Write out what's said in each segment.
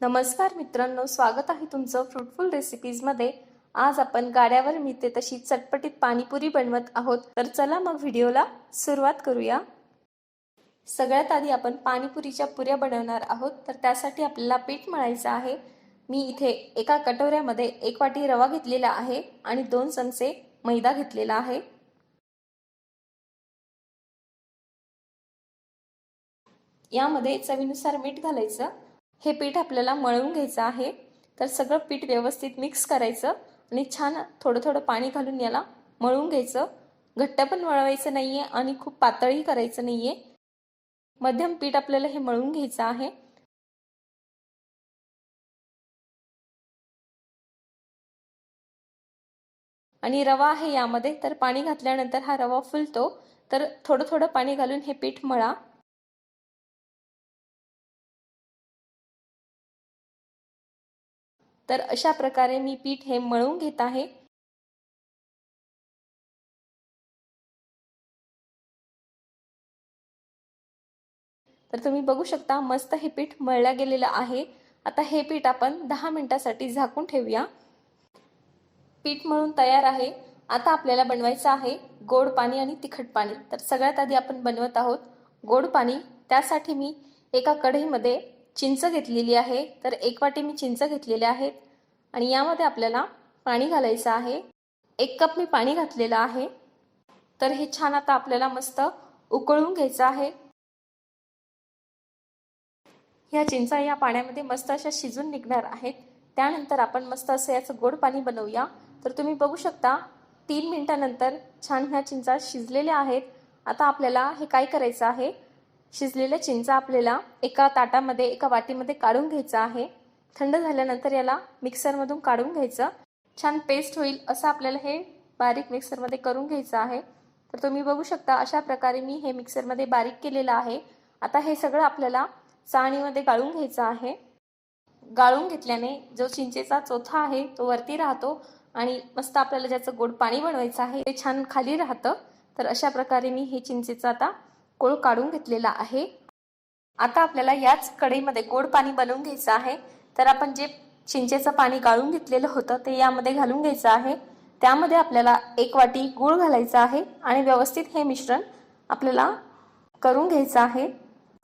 नमस्कार मित्रांनो स्वागत आहे तुमचं फ्रुटफुल रेसिपीजमध्ये आज आपण गाड्यावर मिळते तशी चटपटीत पाणीपुरी बनवत आहोत. तर चला मग व्हिडिओला सुरुवात करूया. सगळ्यात आधी आपण पाणीपुरीच्या पुऱ्या बनवणार आहोत. तर त्यासाठी आपल्याला पीठ मळायचं आहे. मी इथे एका कटोऱ्यामध्ये एक वाटी रवा घेतलेला आहे आणि दोन चमचे मैदा घेतलेला आहे. यामध्ये चवीनुसार मीठ घालायचं. हे पीठ आपल्याला मळून घ्यायचं आहे. तर सगळं पीठ व्यवस्थित मिक्स करायचं आणि छान थोडं थोडं पाणी घालून याला मळून घ्यायचं. घट्ट पण मळवायचं आहे आणि खूप पातळही करायचं नाही आहे मध्यम पीठ आपल्याला हे मळून घ्यायचं आहे. आणि रवा आहे यामध्ये. तर पाणी घातल्यानंतर हा रवा फुलतो. तर थोडं थोडं पाणी घालून हे पीठ मळा. तर अशा प्रकारे मी पीठ हे मळून घेत आहे. तर तुम्ही बघू शकता मस्त हे पीठ मळलं गेलेलं आहे. आता हे पीठ आपण दहा मिनिटासाठी झाकून ठेवूया. पीठ मळून तयार आहे. आता आपल्याला बनवायचं आहे गोड पाणी आणि तिखट पाणी. तर सगळ्यात आधी आपण बनवत आहोत गोड पाणी. त्यासाठी मी एका कढईमध्ये चिंच घेतलेली आहे. तर एक वाटी मी चिंच घेतलेले आहेत. आणि यामध्ये आपल्याला पाणी घालायचं आहे. एक कप मी पाणी घातलेलं आहे. तर हे छान आता आपल्याला मस्त उकळून घ्यायचं आहे. ह्या चिंचा या पाण्यामध्ये मस्त अशा शिजून निघणार आहेत. त्यानंतर आपण मस्त असं याचं गोड पाणी बनवूया. तर तुम्ही बघू शकता तीन मिनिटानंतर छान ह्या चिंचा शिजलेल्या आहेत. आता आपल्याला हे काय करायचं आहे? शिजलेला चिंचा आपल्याला एका ताटामध्ये एका वाटीमध्ये काढून घ्यायचं आहे. थंड झाल्यानंतर याला मिक्सरमधून काढून घ्यायचं. छान पेस्ट होईल असं आपल्याला हे बारीक मिक्सरमध्ये करून घ्यायचं आहे. तर तुम्ही बघू शकता अशा प्रकारे मी हे मिक्सरमध्ये बारीक केलेलं आहे. आता हे सगळं आपल्याला चाळणीमध्ये गाळून घ्यायचं आहे. गाळून घेतल्याने जो चिंचेचा चोथा आहे तो वरती राहतो आणि मस्त आपल्याला ज्याचं गोड पाणी बनवायचं आहे ते छान खाली राहतं. तर अशा प्रकारे मी हे चिंचेचा आता कोळ काढून घेतलेला आहे. आता आपल्याला याच कढईमध्ये गोड पाणी बनवून घ्यायचं आहे. तर आपण जे चिंचेचं पाणी गाळून घेतलेलं होतं ते यामध्ये घालून घ्यायचं आहे. त्यामध्ये आपल्याला एक वाटी गूळ घालायचा आहे आणि व्यवस्थित हे मिश्रण आपल्याला करून घ्यायचं आहे.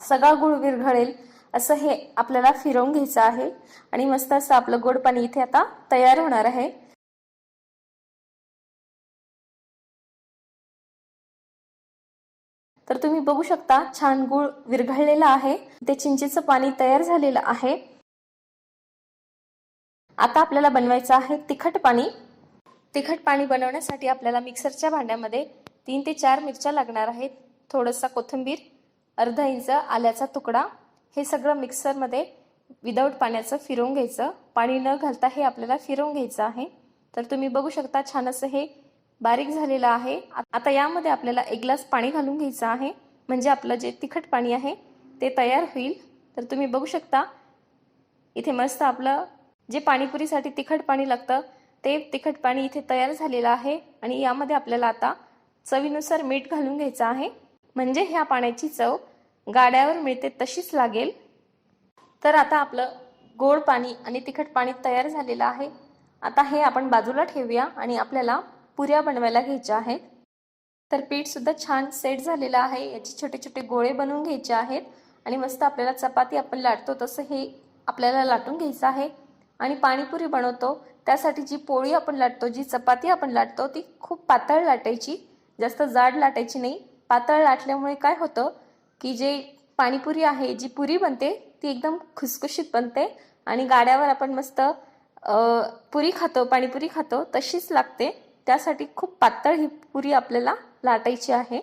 सगळा गूळ विरघळेल असं हे आपल्याला फिरवून घ्यायचं आहे. आणि मस्त असं आपलं गोड पाणी इथे आता तयार होणार आहे. तर तुम्ही बघू शकता छान गूळ विरघळलेला आहे. ते चिंचेचं पाणी तयार झालेलं आहे. आता आपल्याला बनवायचं आहे तिखट पाणी. तिखट पाणी बनवण्यासाठी आपल्याला मिक्सरच्या भांड्यामध्ये तीन ते चार मिरच्या लागणार आहेत. थोडंसं कोथिंबीर अर्धा इंच आल्याचा तुकडा. हे सगळं मिक्सरमध्ये विदाऊट पाण्याचं फिरवून घ्यायचं. पाणी न घालता हे आपल्याला फिरवून घ्यायचं आहे. तर तुम्ही बघू शकता छान असं हे बारीक झालेलं आहे. आता यामध्ये आपल्याला एक ग्लास पाणी घालून घ्यायचं आहे. म्हणजे आपलं जे तिखट पाणी आहे ते तयार होईल. तर तुम्ही बघू शकता इथे मस्त आपलं जे पाणीपुरीसाठी तिखट पाणी लागतं ते तिखट पाणी इथे तयार झालेलं आहे. आणि यामध्ये आपल्याला आता चवीनुसार मीठ घालून घ्यायचं आहे. म्हणजे ह्या पाण्याची चव गाड्यावर मिळते तशीच लागेल. तर आता आपलं गोड पाणी आणि तिखट पाणी तयार झालेलं आहे. आता हे आपण बाजूला ठेवूया आणि आपल्याला पुऱ्या बनवायला घ्यायच्या आहेत. तर पीठसुद्धा छान सेट झालेलं आहे. याचे छोटे छोटे गोळे बनवून घ्यायचे आहेत. आणि मस्त आपल्याला चपाती आपण लाटतो तसं हे आपल्याला लाटून घ्यायचं आहे. आणि पाणीपुरी बनवतो. त्यासाठी जी पोळी आपण लाटतो जी चपाती आपण लाटतो ती खूप पातळ लाटायची. जास्त जाड लाटायची नाही. पातळ लाटल्यामुळे काय होतं की जे पाणीपुरी आहे जी पुरी बनते ती एकदम खुसखुशीत बनते. आणि गाड्यावर आपण मस्त पुरी खातो पाणीपुरी खातो तशीच लागते. त्यासाठी खूप पातळ ही पुरी आपल्याला लाटायची आहे.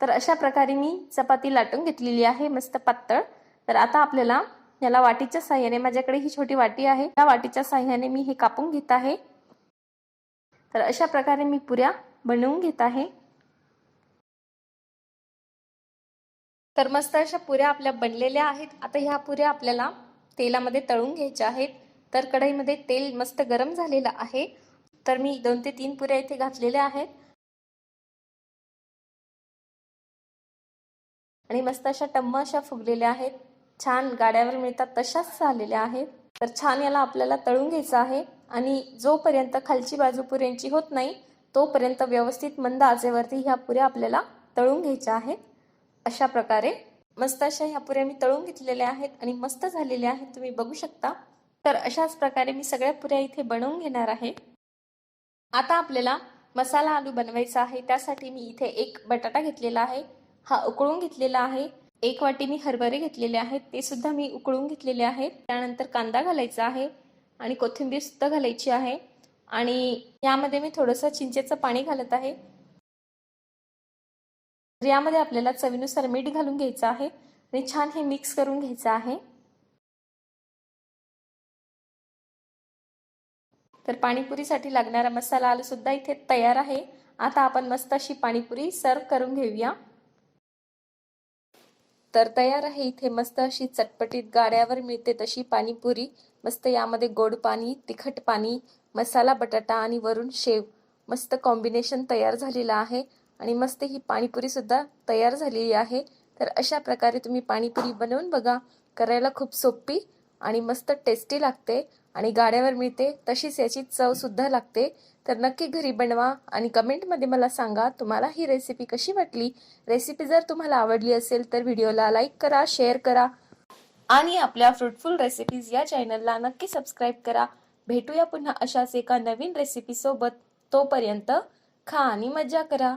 तर अशा प्रकारे मी चपाती लाटून घेतलेली आहे मस्त पातळ. तर आता आपल्याला याला वाटीच्या साह्याने माझ्याकडे ही छोटी वाटी आहे त्या वाटीच्या साह्याने मी हे कापून घेत आहे. तर अशा प्रकारे मी पुऱ्या बनवून घेत आहे. तर मस्त अशा पुऱ्या आपल्या बनलेल्या आहेत. आता ह्या पुऱ्या आपल्याला तेलामध्ये तळून घ्यायच्या आहेत. तर कढईमध्ये तेल मस्त गरम झालेलं आहे. तर मी दोन ते तीन पुऱ्या इथे घातलेल्या आहेत. आणि मस्त अशा टम्म अशा फुगलेल्या आहेत. छान गाड्यावर मिळतात तशाच झालेल्या आहेत. तर छान याला आपल्याला तळून घ्यायचं आहे. आणि जोपर्यंत खालची बाजू पुऱ्यांची होत नाही तोपर्यंत व्यवस्थित मंद आचेवरती ह्या पुऱ्या आपल्याला तळून घ्यायच्या आहेत. अशा प्रकारे मस्त अशा ह्या पुऱ्या मी तळून घेतलेल्या आहेत आणि मस्त झालेल्या आहेत. तुम्ही बघू शकता. तर अशाच प्रकारे मी सगळ्या पुऱ्या इथे बनवून घेणार आहे. आता आपल्याला मसाला आलू बनवायचा आहे. त्यासाठी मी इथे एक बटाटा घेतलेला आहे. हा उकळून घेतलेला आहे. एक वाटी मी हरभरे घेतलेले आहेत. ते सुद्धा मी उकळून घेतलेले आहेत. त्यानंतर कांदा घालायचा आहे आणि कोथिंबीर सुद्धा घालायची आहे. आणि यामध्ये मी थोडंसं चिंचेचं पाणी घालत आहे. यामध्ये आपल्याला चवीनुसार मीठ घालून घ्यायचं आहे. आणि छान हे मिक्स करून घ्यायचं आहे. तर पाणीपुरीसाठी लागणारा मसाला आलू सुद्धा इथे तयार आहे. आता आपण मस्त अशी पाणीपुरी सर्व करून घेऊया. तर तयार आहे इथे मस्त अशी चटपटीत गाड्यावर मिळते तशी पाणीपुरी. मस्त यामध्ये गोड पाणी तिखट पाणी मसाला बटाटा आणि वरून शेव. मस्त कॉम्बिनेशन तयार झालेलं आहे आणि मस्त ही पाणीपुरी सुद्धा तयार झालेली आहे. तर अशा प्रकारे तुम्ही पाणीपुरी बनवून बघा. करायला खूप सोपी आणि मस्त टेस्टी लागते आणि गाड्यावर मिळते तशीच याची चवसुद्धा लागते. तर नक्की घरी बनवा आणि कमेंटमध्ये मला सांगा तुम्हाला ही रेसिपी कशी वाटली. रेसिपी जर तुम्हाला आवडली असेल तर व्हिडिओला लाईक करा शेअर करा. आणि आपल्या फ्रुटफुल रेसिपीज या चॅनलला नक्की सबस्क्राईब करा. भेटूया पुन्हा अशाच एका नवीन रेसिपीसोबत तोपर्यंत खा आणि मजा करा.